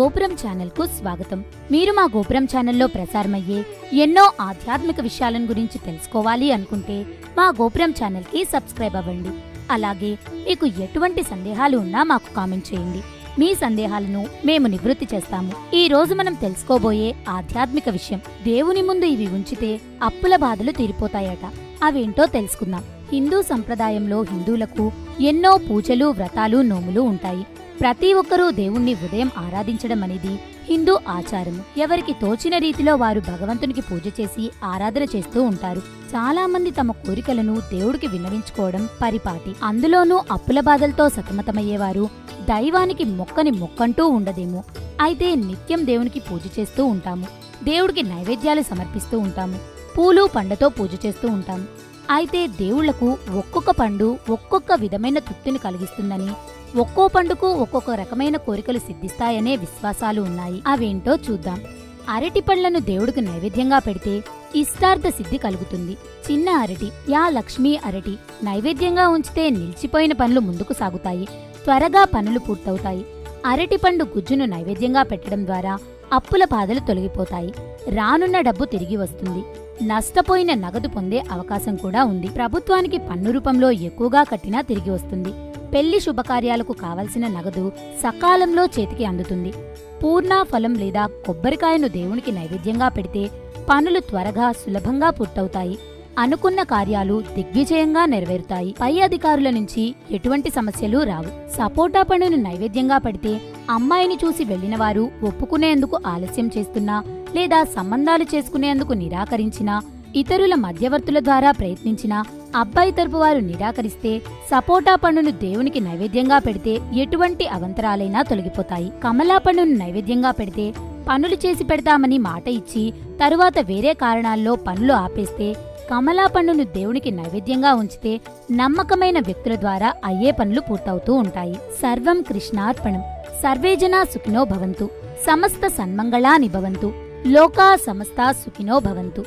గోపురం ఛానల్కు స్వాగతం. మీరు మా గోపురం ఛానల్లో ప్రసారమయ్యే ఎన్నో ఆధ్యాత్మిక విషయాలను గురించి తెలుసుకోవాలి అనుకుంటే మా గోపురం ఛానల్కి సబ్స్క్రైబ్ అవ్వండి. అలాగే మీకు ఎటువంటి సందేహాలు ఉన్నా మాకు కామెంట్ చేయండి. మీ సందేహాలను మేము నివృత్తి చేస్తాము. ఈ రోజు మనం తెలుసుకోబోయే ఆధ్యాత్మిక విషయం. దేవుని ముందు ఇవి ఉంచితే అప్పుల బాధలు తీరిపోతాయట. అవేంటో తెలుసుకుందాం. హిందూ సంప్రదాయంలో హిందువులకు ఎన్నో పూజలు వ్రతాలు నోములు ఉంటాయి. ప్రతి ఒక్కరూ దేవుణ్ణి ఉదయం ఆరాధించడం అనేది హిందూ ఆచారము ఎవరికి తోచిన రీతిలో వారు భగవంతునికి పూజ చేసి ఆరాధన చేస్తూ ఉంటారు. చాలా మంది తమ కోరికలను దేవుడికి విన్నవించుకోవడం పరిపాటి. అందులోనూ అప్పుల బాధలతో సతమతమయ్యేవారు దైవానికి మొక్కని మొక్కంటూ ఉండదేమో. అయితే నిత్యం దేవునికి పూజ చేస్తూ ఉంటాము. దేవుడికి నైవేద్యాలు సమర్పిస్తూ ఉంటాము. పూలు పండతో పూజ చేస్తూ ఉంటాము. అయితే దేవుళ్ళకు ఒక్కొక్క పండు ఒక్కొక్క విధమైన తృప్తిని కలిగిస్తుందని ఒక్కో పండుకు ఒక్కొక్క రకమైన కోరికలు సిద్ధిస్తాయనే విశ్వాసాలు ఉన్నాయి. అవేంటో చూద్దాం. అరటి పండ్లను దేవుడికి నైవేద్యంగా పెడితే ఇష్టార్థ సిద్ధి కలుగుతుంది. చిన్న అరటి యా లక్ష్మీ అరటి నైవేద్యంగా ఉంచితే నిలిచిపోయిన పనులు ముందుకు సాగుతాయి. త్వరగా పనులు పూర్తవుతాయి. అరటి పండు గుజ్జును నైవేద్యంగా పెట్టడం ద్వారా అప్పుల బాధలు తొలగిపోతాయి. రానున్న డబ్బు తిరిగి వస్తుంది. నష్టపోయిన నగదు పొందే అవకాశం కూడా ఉంది. ప్రభుత్వానికి పన్ను రూపంలో ఎక్కువగా కట్టినా తిరిగి వస్తుంది. పెళ్ళి శుభకార్యాలకు కావలసిన నగదు సకాలంలో చేతికి అందుతుంది. పూర్ణ ఫలం లేదా కొబ్బరికాయను దేవునికి నైవేద్యంగా పెడితే పనులు త్వరగా సులభంగా పూర్తవుతాయి. అనుకున్న కార్యాలు దిగ్విజయంగా నెరవేరుతాయి. పై అధికారుల నుంచి ఎటువంటి సమస్యలు రావు. సపోటా పండును నైవేద్యంగా పెడితే అమ్మాయిని చూసి వెళ్ళిన వారు ఒప్పుకునేందుకు ఆలస్యం చేస్తున్నా లేదా సంబంధాలు చేసుకునేందుకు నిరాకరించినా ఇతరుల మధ్యవర్తుల ద్వారా ప్రయత్నించినా అబ్బాయి తరపు వారు నిరాకరిస్తే సపోటా పండును దేవునికి నైవేద్యంగా పెడితే ఎటువంటి అవంతరాలైనా తొలగిపోతాయి. కమలా పండును నైవేద్యంగా పెడితే పనులు చేసి పెడతామని మాట ఇచ్చి తరువాత వేరే కారణాల్లో పనులు ఆపేస్తే కమలా పండును దేవునికి నైవేద్యంగా ఉంచితే నమ్మకమైన వ్యక్తుల ద్వారా అయ్యే పనులు పూర్తవుతూ ఉంటాయి. సర్వం కృష్ణార్పణం. సర్వేజనా సుఖినో భవంతు. సమస్త సన్మంగళాని భవంతు. లోకా సమస్తా సుఖినో భవంతు.